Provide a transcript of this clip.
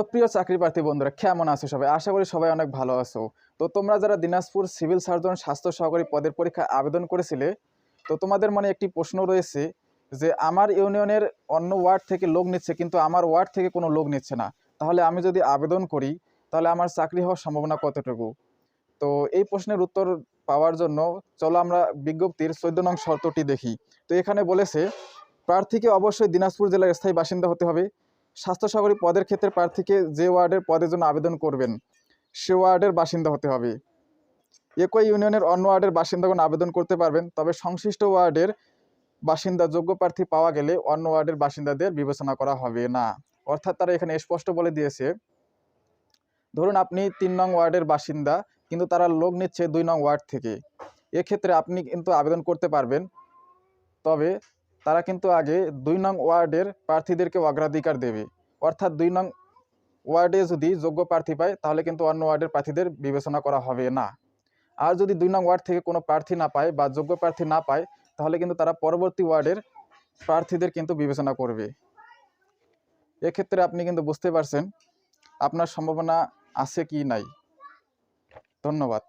তো প্রিয় চাকরি প্রার্থী বন্ধুরা, কেমন আছো সবাই? আশা করি সবাই অনেক ভালো আছো। তো তোমরা যারা দিনাজপুর সিভিল সার্জন স্বাস্থ্য সহকারী পদের পরীক্ষা আবেদন করেছিলে, তো তোমাদের মনে একটি প্রশ্ন রয়েছে যে, আমার ইউনিয়নের অন্য ওয়ার্ড থেকে লোক নিচ্ছে, কিন্তু আমার ওয়ার্ড থেকে কোনো লোক নিচ্ছে না। তাহলে আমি যদি আবেদন করি, তাহলে আমার চাকরি হওয়ার সম্ভাবনা কতটুকু? তো এই প্রশ্নের উত্তর পাওয়ার জন্য চলো আমরা বিজ্ঞপ্তির চোদ্দ নং শর্তটি দেখি। তো এখানে বলেছে, প্রার্থীকে অবশ্যই দিনাজপুর জেলার স্থায়ী বাসিন্দা হতে হবে। স্বাস্থ্য সহকারী পদের ক্ষেত্রে প্রার্থীকে যে ওয়ার্ডের পদের জন্য আবেদন করবেন, সে ওয়ার্ডের বাসিন্দা হতে হবে। একই ইউনিয়নের অন্য ওয়ার্ডের বাসিন্দাগণ আবেদন করতে পারবেন, তবে সংশ্লিষ্ট ওয়ার্ডের বাসিন্দা যোগ্য প্রার্থী পাওয়া গেলে অন্য ওয়ার্ডের বাসিন্দাদের বিবেচনা করা হবে না। অর্থাৎ তারা এখানে স্পষ্ট বলে দিয়েছে, ধরুন আপনি তিন নং ওয়ার্ডের বাসিন্দা, কিন্তু তারা লোক নিচ্ছে দুই নং ওয়ার্ড থেকে। এক্ষেত্রে আপনি কিন্তু আবেদন করতে পারবেন, তবে তারা কিন্তু আগে দুই নং ওয়ার্ডের প্রার্থীদেরকে অগ্রাধিকার দেবে। অর্থাৎ দুই নং ওয়ার্ডে যদি যোগ্য প্রার্থী পায়, তাহলে কিন্তু অন্য ওয়ার্ডের প্রার্থীদের বিবেচনা করা হবে না। আর যদি দুই নং ওয়ার্ড থেকে কোনো প্রার্থী না পায় বা যোগ্য প্রার্থী না পায়, তাহলে কিন্তু তারা পরবর্তী ওয়ার্ডের প্রার্থীদের কিন্তু বিবেচনা করবে। এক্ষেত্রে আপনি কিন্তু বুঝতে পারছেন আপনার সম্ভাবনা আছে কি নাই। ধন্যবাদ।